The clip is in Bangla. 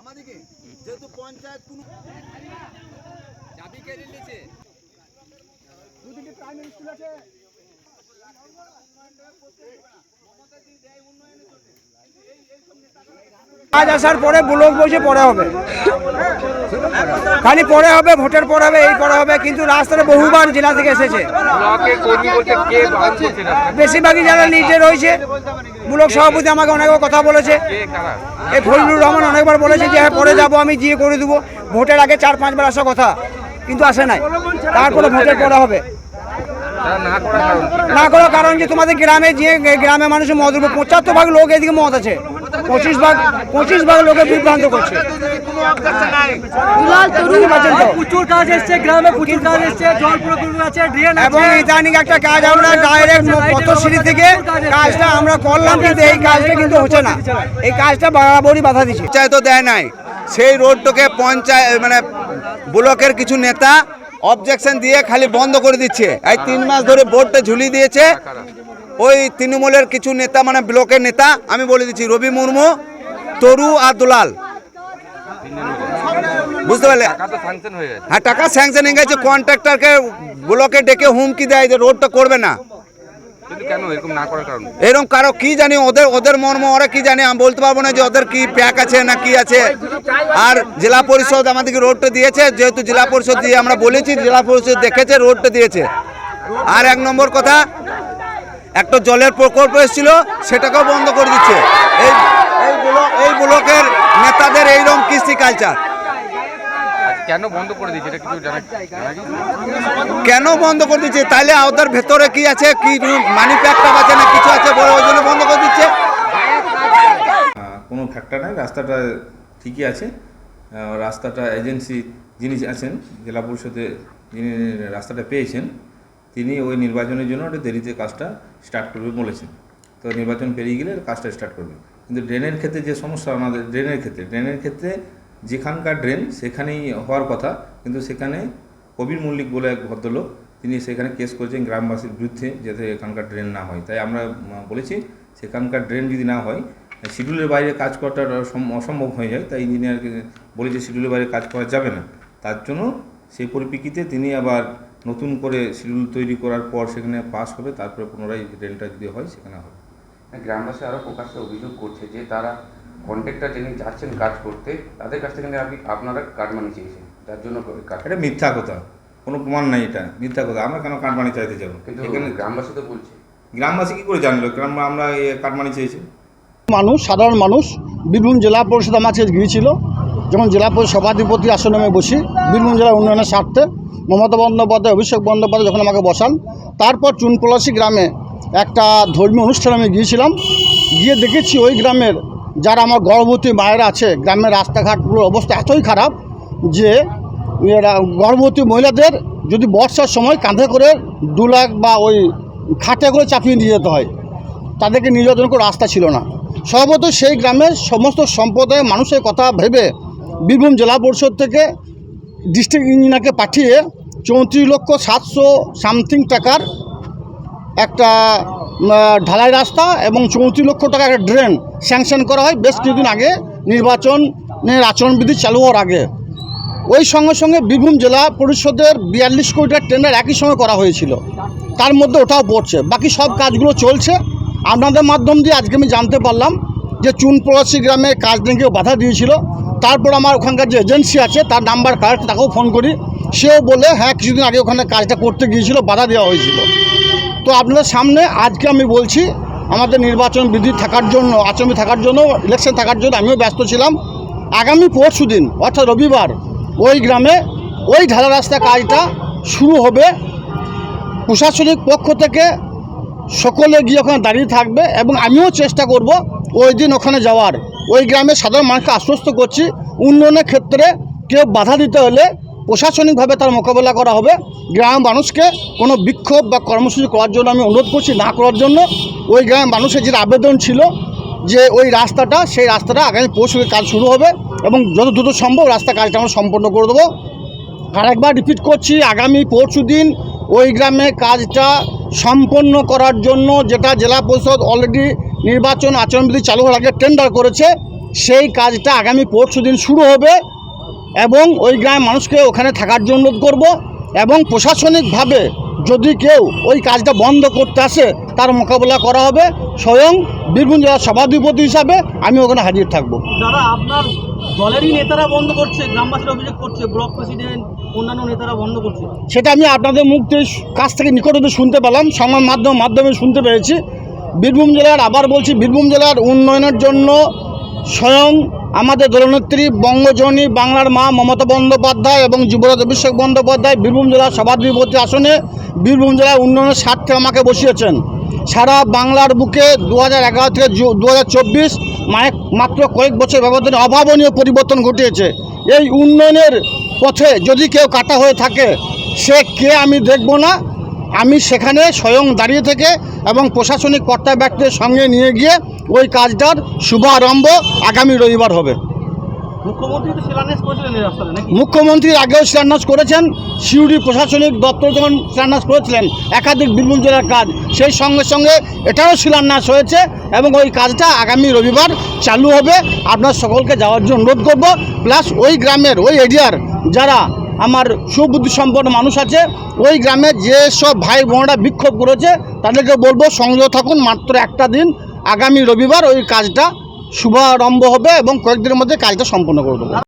আমাদেরকে যেহেতু পঞ্চায়েত কোনো চাবি কে নিয়েছে? দুদিকে প্রাইমারি স্কুল আছে। কাজ আসার পরে ব্লক বসে পরে হবে। খালি পরে হবে ভোটের পরে হবে এই পরে হবে কিন্তু রাস্তাটা বহুবার জেলা থেকে এসেছে। বেশিরভাগই যারা নিজে রয়েছে ব্লক সভাপতি আমাকে অনেকবার কথা বলেছে। এই ফজলুর রহমান অনেকবার বলেছে যে হ্যাঁ পরে যাব আমি গিয়ে করে দেবো। ভোটের আগে চার পাঁচবার আসা কথা কিন্তু আসে নাই। তারপরে ভোটের পরে হবে। না করার কারণ কি? না করার কারণ যে তোমাদের গ্রামে যে গ্রামে মানুষের মদ পঁচাত্তর ভাগ লোক এদিকে মদ আছে। পঁচিশ ভাগ পঁচিশ ভাগ লোকে বিভ্রান্ত করছে। বুঝতে পারছেন তো? প্রচুর কাজ এসছে গ্রামে প্রচুর কাজ এসছে জল প্রকল্প আছে ড্রেন এবং ইদানিং একটা কাজ আমরা ডাইরেক্ট পথশ্রী থেকে কাজটা আমরা করলাম কিন্তু এই কাজটা কিন্তু হচ্ছে না। এই কাজটা বরাবরই বাধা দিচ্ছে। পঞ্চায়েতও দেয় নাই। সেই রোডটাকে পঞ্চায়েত মানে ব্লকের কিছু নেতা অবজেকশন দিয়ে খালি বন্ধ করে দিচ্ছে। এই তিন মাস ধরে বোর্ডটা ঝুলিয়ে দিয়েছে। ওই তৃণমূলের কিছু নেতা মানে ব্লকের নেতা আমি বলে দিচ্ছি রবি মুর্মু তরু আর দুলাল। বুঝতে পারলে? হয়ে টাকা স্যাংশন হয়ে গেছে। কন্ট্রাক্টরকে ব্লকে ডেকে হুমকি দেয় যে রোডটা করবে না। এরকম কারও কি জানি, ওদের ওদের মর্ম, ওরা কি জানে, আমি বলতে পারব না যে ওদের কি প্যাক আছে না কি আছে। আর জেলা পরিষদ আমাদেরকে রোডটা দিয়েছে, যেহেতু জেলা পরিষদ দিয়ে আমরা বলেছি, জেলা পরিষদ দেখেছে রোডটা দিয়েছে। আর এক নম্বর কথা, একটা জলের প্রকল্প এসেছিল, সেটাকেও বন্ধ করে দিচ্ছে। এই এই ব্লকের নেতাদের এইরকম কৃষি কালচার কেন বন্ধ করে দিয়েছে? এটা কিছু জানা কেন বন্ধ করে দিচ্ছে তাইলে ওদের ভেতরে কি আছে? কি মানি প্যাকটা আছে না কিছু আছে বলে ওই জন্য বন্ধ করে দিচ্ছে? কোনো ফ্যাক্টর নাই রাস্তাটা ঠিকই আছে। রাস্তাটা এজেন্সি যিনি আছেন জেলা পরিষদে যিনি রাস্তাটা পেয়েছেন তিনি ওই নির্বাচনের জন্য একটা দেরিতে কাজটা স্টার্ট করবে বলেছেন। তো নির্বাচন পেরিয়ে গেলে কাজটা স্টার্ট করবে। কিন্তু ড্রেনের ক্ষেত্রে যে সমস্যা আমাদের ড্রেনের ক্ষেত্রে ড্রেনের ক্ষেত্রে যেখানকার ড্রেন সেখানেই হওয়ার কথা, কিন্তু সেখানে কবির মল্লিক বলে এক ভদ্রলোক, তিনি সেখানে কেস করেছেন গ্রামবাসীর বিরুদ্ধে যাতে এখানকার ড্রেন না হয়। তাই আমরা বলেছি সেখানকার ড্রেন যদি না হয়, শিডিউলের বাইরে কাজ করাটা অসম- অসম্ভব হয়ে যায়। তাই ইঞ্জিনিয়ারকে বলে যে শিডিউলের বাইরে কাজ করা যাবে না। তার জন্য সেই পরিপ্রেক্ষিতে তিনি আবার নতুন করে শিডিউল তৈরি করার পর সেখানে পাস হবে, তারপরে পুনরায় ড্রেনটা যদি হয় সেখানে হবে। গ্রামবাসী আরও প্রকাশ্যে অভিযোগ করছে যে তারা কন্ট্রাক্টর যিনি যাচ্ছেন কাজ করতে তাদের কাছ থেকে আপনি আপনারা কার্ড মানি চেয়েছেন। যার জন্য এটা মিথ্যা কথা। কোনো প্রমাণ নাই এটা। মিথ্যা কথা। আমরা কেন কাটমানি চাইতে যাব? কিন্তু এখানে গ্রামবাসী তো বলছে। গ্রামবাসী কি করে জানলো? গ্রাম আমরা কাটমানি চেয়েছি? মানুষ সাধারণ মানুষ বীরভূম জেলা পরিষদ আমার কাছে গিয়েছিল। যখন জেলা পরিষদ সভাধিপতি আসনে আমি বসি বীরভূম জেলার উন্নয়নের স্বার্থে মমতা বন্দ্যোপাধ্যায় অভিষেক বন্দ্যোপাধ্যায় যখন আমাকে বসান তারপর চুনপলাশি গ্রামে একটা ধর্মীয় অনুষ্ঠানে আমি গিয়েছিলাম। গিয়ে দেখেছি ওই গ্রামের যারা আমার গর্ভবতী মায়েরা আছে, গ্রামের রাস্তাঘাটগুলোর অবস্থা এতই খারাপ যে গর্ভবতী মহিলাদের যদি বর্ষার সময় কাঁধে করে দু লাখ বা ওই খাটে করে চাপিয়ে নিয়ে যেতে হয়, তাদেরকে নিয়ে যাওয়ার কোনো রাস্তা ছিল না। সর্বত সেই গ্রামের সমস্ত সম্প্রদায়ের মানুষের কথা ভেবে বীরভূম জেলা পরিষদ থেকে ডিস্ট্রিক্ট ইঞ্জিনিয়ারকে পাঠিয়ে চৌত্রিশ লক্ষ সাতশো সামথিং টাকার একটা ঢালাই রাস্তা এবং চৌত্রিশ লক্ষ টাকা একটা ড্রেন স্যাংশন করা হয়। বেশ কিছুদিন আগে নির্বাচনের আচরণবিধি চালু হওয়ার আগে। ওই সঙ্গে সঙ্গে বীরভূম জেলা পরিষদের বিয়াল্লিশ কোটি টাকার টেন্ডার একই সঙ্গে করা হয়েছিল। তার মধ্যে ওটাও পড়ছে। বাকি সব কাজগুলো চলছে। আপনাদের মাধ্যম দিয়ে আজকে আমি জানতে পারলাম যে চুনপলাশি গ্রামে কাজ নিয়ে বাধা দিয়েছিল। তারপর আমার ওখানকার যে এজেন্সি আছে, তার নাম্বার কারেক্ট তাকেও ফোন করি। সেও বলে হ্যাঁ কিছুদিন আগে ওখানে কাজটা করতে গিয়েছিল, বাধা দেওয়া হয়েছিল। তো আপনাদের সামনে আজকে আমি বলছি, আমাদের নির্বাচন বিধি থাকার জন্য আচরণ থাকার জন্য ইলেকশন থাকার জন্য আমিও ব্যস্ত ছিলাম। আগামী পরশু দিন, অর্থাৎ রবিবার, ওই গ্রামে, ওই ঢালা রাস্তা কাজটা শুরু হবে। প্রশাসনিক পক্ষ থেকে সকলে গিয়ে ওখানে দাঁড়িয়ে থাকবে এবং আমিও চেষ্টা করব ওই দিন ওখানে যাওয়ার। ওই গ্রামে সাধারণ মানুষকে আশ্বস্ত করছি, উন্নয়নের ক্ষেত্রে কেউ বাধা দিতে হলে প্রশাসনিকভাবে তার মোকাবেলা করা হবে। গ্রাম মানুষকে কোনো বিক্ষোভ বা কর্মসূচি করার জন্য আমি অনুরোধ করছি, না করার জন্য। ওই গ্রাম মানুষের যে আবেদন ছিল যে ওই রাস্তাটা, সেই রাস্তাটা আগামী পরশু কাজ শুরু হবে এবং যত দ্রুত সম্ভব রাস্তা কাজটা আমরা সম্পন্ন করে দেবো। আরেকবার রিপিট করছি, আগামী পরশু দিন ওই গ্রামে কাজটা সম্পন্ন করার জন্য যেটা জেলা পরিষদ অলরেডি নির্বাচন আচরণবিধি চালু হওয়ার আগে টেন্ডার করেছে, সেই কাজটা আগামী পরশু দিন শুরু হবে। এবং ওই গ্রামের মানুষকে ওখানে থাকার জন্য অনুরোধ করব এবং প্রশাসনিকভাবে যদি কেউ ওই কাজটা বন্ধ করতে আসে তার মোকাবিলা করা হবে। স্বয়ং বীরভূম জেলার সভাধিপতি হিসাবে আমি ওখানে হাজির থাকব। দাদা আপনার দলেরই নেতারা বন্ধ করছে গ্রামবাসীরা অভিযোগ করছে ব্লক প্রেসিডেন্ট অন্যান্য নেতারা বন্ধ করছে। সেটা আমি আপনাদের মুখ থেকে কাছ থেকে নিকটতে শুনতে পেলাম সংবাদ মাধ্যম মাধ্যমে শুনতে পেরেছি। বীরভূম জেলার আবার বলছি বীরভূম জেলার উন্নয়নের জন্য স্বয়ং আমাদের দলনেত্রী বঙ্গজনী বাংলার মা মমতা বন্দ্যোপাধ্যায় এবং যুবরাজ অভিষেক বন্দ্যোপাধ্যায় বীরভূম জেলার সভাধিপতি আসনে বীরভূম জেলার উন্নয়নের স্বার্থে আমাকে বসিয়েছেন। সারা বাংলার বুকে দু হাজার এগারো থেকে দু হাজার চব্বিশ মাত্র কয়েক বছর ব্যবধানে অভাবনীয় পরিবর্তন ঘটিয়েছে। এই উন্নয়নের পথে যদি কেউ কাটা হয়ে থাকে, সে কে আমি দেখব না। আমি সেখানে স্বয়ং দাঁড়িয়ে থেকে এবং প্রশাসনিক কর্তা ব্যক্তির সঙ্গে নিয়ে গিয়ে ওই কাজটার শুভারম্ভ আগামী রবিবার হবে। মুখ্যমন্ত্রী তো শিলান্যাস করেছিলেন এই রাস্তাটা নাকি? মুখ্যমন্ত্রী আগেও শিলান্যাস করেছেন সিউড়ি প্রশাসনিক দপ্তর যখন শিলান্যাস করেছিলেন একাধিক বীরভূম জেলার কাজ সেই সঙ্গে সঙ্গে এটাও শিলান্যাস হয়েছে এবং ওই কাজটা আগামী রবিবার চালু হবে। আপনার সকলকে যাওয়ার জন্য অনুরোধ করব। প্লাস ওই গ্রামের ওই এরিয়ার যারা আমার সুবুদ্ধি সম্পন্ন মানুষ আছে ওই গ্রামে যেসব ভাই বোনরা বিক্ষোভ করেছে তাদেরকে বলব সংযত থাকুন মাত্র একটা দিন। আগামী রবিবার ওই কাজটা শুভারম্ভ হবে এবং কয়েকদিনের মধ্যে কাজটা সম্পন্ন করে দেবো।